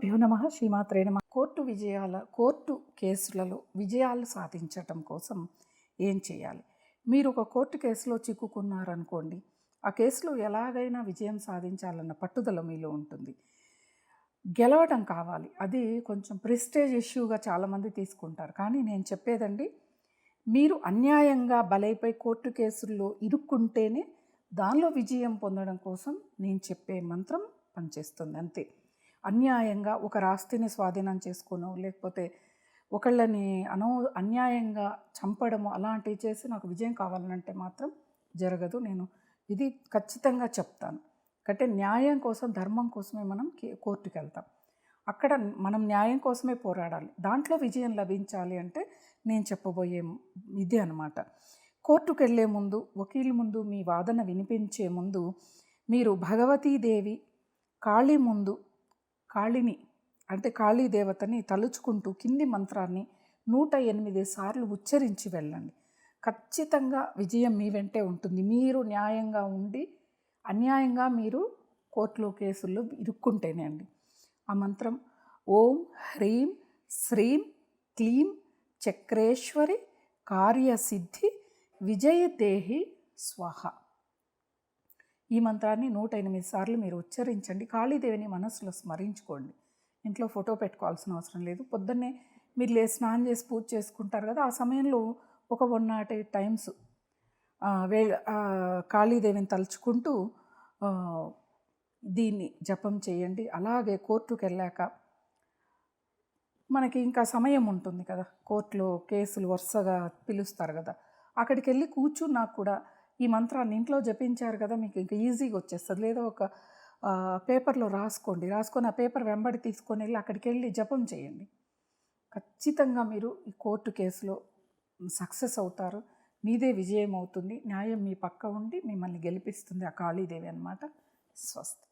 గురుభ్యో నమ శ్రీమాత్రే నమ. కోర్టు విజయాల కోర్టు కేసులలో విజయాలు సాధించటం కోసం ఏం చేయాలి? మీరు ఒక కోర్టు కేసులో చిక్కుకున్నారనుకోండి ఆ కేసులో ఎలాగైనా విజయం సాధించాలన్న పట్టుదల మీలో ఉంటుంది. గెలవడం కావాలి. అది కొంచెం ప్రెస్టేజ్ ఇష్యూగా చాలామంది తీసుకుంటారు. కానీ నేను చెప్పేదండి మీరు అన్యాయంగా బలైపై కోర్టు కేసుల్లో ఇరుక్కుంటేనే దానిలో విజయం పొందడం కోసం నేను చెప్పే మంత్రం పనిచేస్తుంది. అంతే. అన్యాయంగా ఒక రాస్తిని స్వాధీనం చేసుకోను లేకపోతే ఒకళ్ళని అనో అన్యాయంగా చంపడము అలాంటివి చేసి నాకు విజయం కావాలనంటే మాత్రం జరగదు. నేను ఇది ఖచ్చితంగా చెప్తాను. అంటే న్యాయం కోసం ధర్మం కోసమే మనం కే- కోర్టుకి వెళ్తాం. అక్కడ మనం న్యాయం కోసమే పోరాడాలి. దాంట్లో విజయం లభించాలి అంటే నేను చెప్పబోయే ఇది అనమాట కోర్టుకు వెళ్ళే ముందు వకీల్ ముందు మీ వాదన వినిపించే ముందు మీరు భగవతీదేవి కాళీ ముందు కాళిని అంటే కాళీ దేవతని తలుచుకుంటూ కింది మంత్రాన్ని నూట ఎనిమిది సార్లు ఉచ్చరించి వెళ్ళండి. ఖచ్చితంగా విజయం మీ వెంటే ఉంటుంది. మీరు న్యాయంగా ఉండి అన్యాయంగా మీరు కోర్టులో కేసుల్లో ఇరుక్కుంటేనే అండి. ఆ మంత్రం ఓం హ్రీం శ్రీం క్లీం చక్రేశ్వరి కార్యసిద్ధి విజయదేహి స్వాహ. ఈ మంత్రాన్ని నూట ఎనిమిది సార్లు మీరు ఉచ్చరించండి. కాళీదేవిని మనసులో స్మరించుకోండి. ఇంట్లో ఫోటో పెట్టుకోవాల్సిన అవసరం లేదు. పొద్దున్నే మీరు లే స్నానం చేసి పూజ చేసుకుంటారు కదా ఆ సమయంలో ఒక వన్ నాట్ ఎయిట్ టైమ్స్ వే కాళీదేవిని తలుచుకుంటూ దీన్ని జపం చేయండి. అలాగే కోర్టుకు వెళ్ళాక మనకి ఇంకా సమయం ఉంటుంది కదా. కోర్టులో కేసులు వరుసగా పిలుస్తారు కదా. అక్కడికి వెళ్ళి కూర్చున్నా కూడా ఈ మంత్రాన్ని ఇంట్లో జపించారు కదా మీకు ఇంకా ఈజీగా వచ్చేస్తుంది. లేదా ఒక పేపర్లో రాసుకోండి. రాసుకొని ఆ పేపర్ వెంబడి తీసుకొని వెళ్ళి అక్కడికి వెళ్ళి జపం చేయండి. ఖచ్చితంగా మీరు ఈ కోర్టు కేసులో సక్సెస్ అవుతారు. మీదే విజయం అవుతుంది. న్యాయం మీ పక్క ఉండి మిమ్మల్ని గెలిపిస్తుంది ఆ కాళీదేవి అన్నమాట. స్వస్తి.